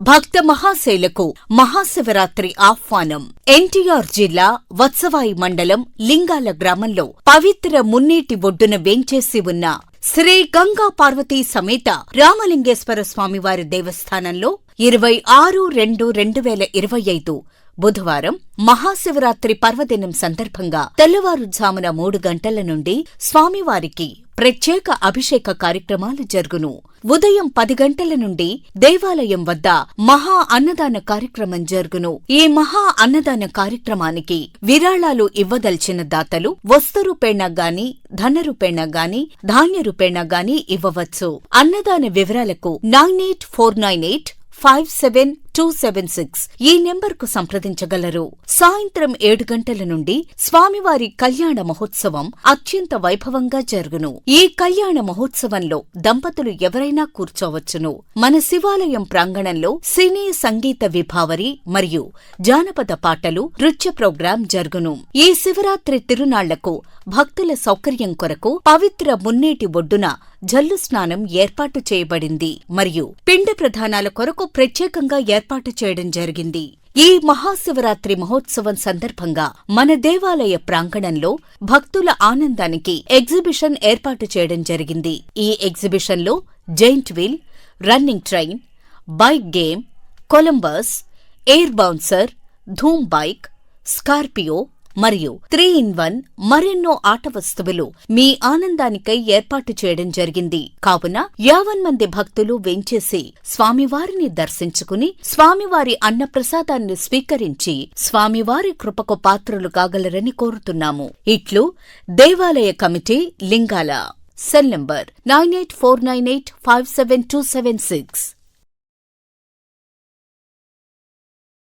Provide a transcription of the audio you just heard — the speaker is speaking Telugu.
భక్త మహాశైలకు మహాశివరాత్రి ఆహ్వానం. ఎన్టీఆర్ జిల్లా వత్సవాయి మండలం లింగాల గ్రామంలో పవిత్ర మున్నీటి ఒడ్డున వేంచేసి ఉన్న శ్రీ గంగా పార్వతీ సమేత రామలింగేశ్వర స్వామివారి దేవస్థానంలో ఇరవై ఆరు రెండు రెండు వేల ఇరవై ఐదు బుధవారం మహాశివరాత్రి పర్వదినం సందర్భంగా తెల్లవారుజామున మూడు గంటల నుండి స్వామివారికి ప్రత్యేక అభిషేక కార్యక్రమాలు జరుగును. ఉదయం పది గంటల నుండి దేవాలయం వద్ద మహా అన్నదాన కార్యక్రమం జరుగును. ఈ మహా అన్నదాన కార్యక్రమానికి విరాళాలు ఇవ్వదలిచిన దాతలు వస్తు రూపేణా గాని ధన రూపేణా గాని ధాన్య రూపేణా గాని ఇవ్వవచ్చు. అన్నదాన వివరాలకు nine eight four nine eight five seven two seven six ఈ నెంబర్కు సంప్రదించగలరు. సాయంత్రం ఏడు గంటల నుండి స్వామివారి కళ్యాణ మహోత్సవం అత్యంత వైభవంగా జరుగును. ఈ కళ్యాణ మహోత్సవంలో దంపతులు ఎవరైనా కూర్చోవచ్చును. మన శివాలయం ప్రాంగణంలో సినీ సంగీత విభావరి మరియు జానపద పాటలు నృత్య ప్రోగ్రాం జరుగును. ఈ శివరాత్రి తిరునాళ్ళకు భక్తుల సౌకర్యం కొరకు పవిత్ర మున్నేటి ఒడ్డున జల్లు స్నానం ఏర్పాటు చేయబడింది. మరియు పిండ ప్రధానాల కొరకు ప్రత్యేకంగా ఏర్పాటు చేయడం జరిగింది. ఈ మహాశివరాత్రి మహోత్సవం సందర్భంగా మన దేవాలయ ప్రాంగణంలో భక్తుల ఆనందానికి ఎగ్జిబిషన్ ఏర్పాటు చేయడం జరిగింది. ఈ ఎగ్జిబిషన్లో giant wheel running train bike game Columbus air bouncer Dhoom bike Scorpio మరియు త్రీ ఇన్ వన్ మరెన్నో ఆట వస్తువులు మీ ఆనందానికై ఏర్పాటు చేయడం జరిగింది. కావున యావన్ మంది భక్తులు వెంచేసి స్వామివారిని దర్శించుకుని స్వామివారి అన్నప్రసాదాన్ని స్వీకరించి స్వామివారి కృపకు పాత్రులు కాగలరని కోరుతున్నాము. ఇట్లు దేవాలయ committee Lingala cell number nine eight four nine eight five seven two seven six.